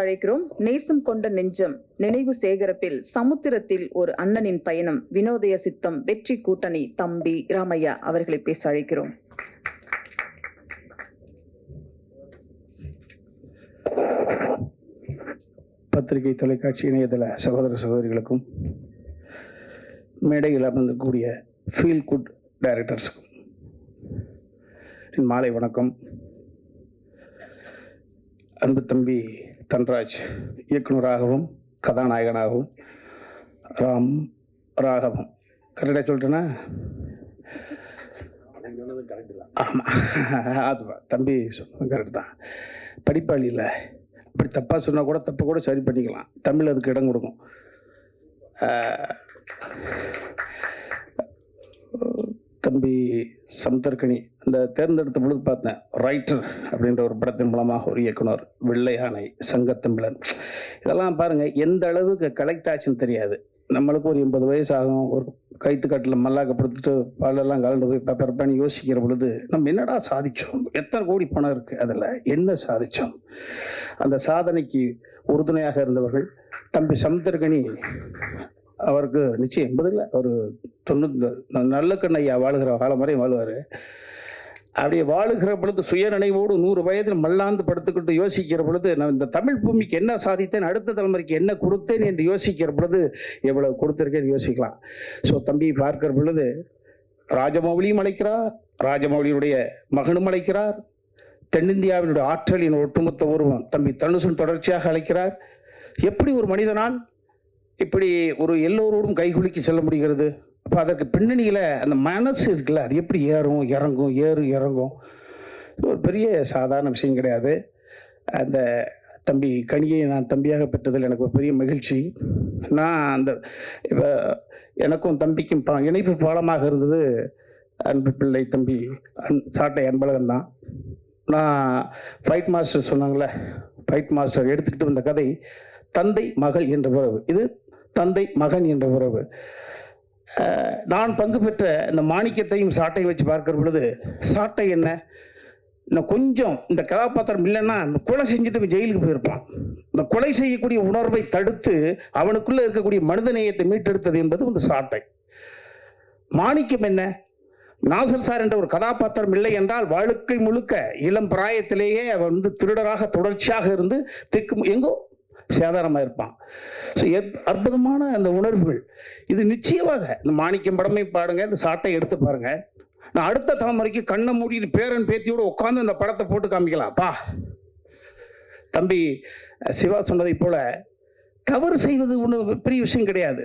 அழைக்கிறோம். நேசம் கொண்ட நெஞ்சம் நினைவு சேகரிப்பில் சமுத்திரத்தில் ஒரு அண்ணனின் பயணம் வினோதய சித்தம் வெற்றி கூட்டணி தம்பி ராமையா அவர்களை பேச அழைக்கிறோம். பத்திரிகை தொலைக்காட்சி இணையதள சகோதர சகோதரிகளுக்கும் மேடையில் அமர்ந்திருக்கக்கூடிய ஃபீல் குட் டைரக்டர்ஸுக்கும் மாலை வணக்கம். அன்பு தம்பி தன்ராஜ் இயக்குனராகவும் கதாநாயகனாகவும் ராம் ராகவம். கரெக்டாக சொல்லிட்டேன்னா ஆமாம் அதுவா தம்பி சொன்னது கரெக்ட் தான். படிப்பாளி இல்லை அப்படி தப்பாக சொன்னால் கூட தப்பு கூட சரி பண்ணிக்கலாம். தமிழ் அதுக்கு இடம் கொடுக்கும். தம்பி சம்தர்கனி அந்த தேர்ந்தெடுத்த பொழுது பார்த்தேன் ரைட்டர் அப்படின்ற ஒரு படத்தின் மூலமாக ஒரு இயக்குனர் வெள்ளையானை சங்கத்தம்பிளன் இதெல்லாம் பாருங்கள் எந்த அளவுக்கு கலெக்ட் ஆச்சுன்னு தெரியாது. நம்மளுக்கு ஒரு எண்பது வயசு ஆகும் ஒரு கைத்துக்கட்டில் மல்லாக்கப்படுத்திட்டு பாலெல்லாம் கலந்து போய் பேப்பர் பண்ணி யோசிக்கிற பொழுது நம்ம என்னடா சாதித்தோம் எத்தனை கோடி பணம் இருக்குது அதில்? என்ன சாதித்தோம் அந்த சாதனைக்கு உறுதுணையாக இருந்தவர்கள் தம்பி சமுத்திரகனி அவருக்கு நிச்சயம் எண்பதில் ஒரு தொண்ணூத்தி நல்ல கண்ணையா வாழுகிற காலம் வரையும் வாழ்வார். அப்படியே வாழுகிற பொழுது சுயநினைவோடு நூறு வயதில் மல்லாந்து படுத்துக்கிட்டு யோசிக்கிற பொழுது நான் இந்த தமிழ் பூமிக்கு என்ன சாதித்தேன் அடுத்த தலைமுறைக்கு என்ன கொடுத்தேன் என்று யோசிக்கிற பொழுது எவ்வளவு கொடுத்துருக்கேன்னு யோசிக்கலாம். ஸோ தம்பி பார்க்கிற பொழுது ராஜமௌலியும் அழைக்கிறார் ராஜமௌலியுடைய மகனும் அழைக்கிறார் தென்னிந்தியாவினுடைய ஆற்றலின் ஒட்டுமொத்த உருவம் தம்பி தனுசன் தொடர்ச்சியாக அழைக்கிறார். எப்படி ஒரு மனிதனால் இப்படி ஒரு எல்லோரோடும் கைகுலுக்கி செல்ல முடிகிறது? அப்போ அதற்கு பின்னணியில் அந்த மனசு இருக்குல்ல அது எப்படி ஏறும் இறங்கும் ஏறும் இறங்கும்? ஒரு பெரிய சாதாரண விஷயம் கிடையாது. அந்த தம்பி கனியை நான் தம்பியாக பெற்றதில் எனக்கு ஒரு பெரிய மகிழ்ச்சி. நான் அந்த இப்போ எனக்கும் தம்பிக்கும் பா இணைப்பு பாலமாக இருந்தது அன்பு பிள்ளை தம்பி அன் சாட்டை அன்பழகன் தான். நான் ஃபைட் மாஸ்டர் சொன்னாங்களே ஃபைட் மாஸ்டர் எடுத்துக்கிட்டு வந்த கதை தந்தை மகள் என்ற உறவு இது தந்தை மகன் என்ற உறவு. நான் பங்கு பெற்ற இந்த மாணிக்கத்தையும் சாட்டையும் வச்சு பார்க்கிற பொழுது சாட்டை என்ன? இன்னும் கொஞ்சம் இந்த கதாபாத்திரம் இல்லைன்னா இந்த கொலை செஞ்சுட்டு ஜெயிலுக்கு போயிருப்பான். இந்த கொலை செய்யக்கூடிய உணர்வை தடுத்து அவனுக்குள்ளே இருக்கக்கூடிய மனிதநேயத்தை மீட்டெடுத்தது என்பது இந்த சாட்டை. மாணிக்கம் என்ன? நாசர் சார் என்ற ஒரு கதாபாத்திரம் இல்லை என்றால் வாழ்க்கை முழுக்க இளம் பிராயத்திலேயே அவன் வந்து திருடராக தொடர்ச்சியாக இருந்து திக்கு எங்கோ சேதாரமாக இருப்பான். ஸோ அற்புதமான அந்த உணர்வுகள். இது நிச்சயமாக இந்த மாணிக்கம் படமே பாருங்க இந்த சாட்டை எடுத்து பாருங்க. நான் அடுத்த தலைமுறைக்கு கண்ணை மூடிட்டு பேரன் பேத்தியோட உட்காந்து அந்த படத்தை போட்டு காமிக்கலாம்ப்பா தம்பி சிவா சொன்னதைப் போல தவறு செய்வது ஒன்று பெரிய விஷயம் கிடையாது.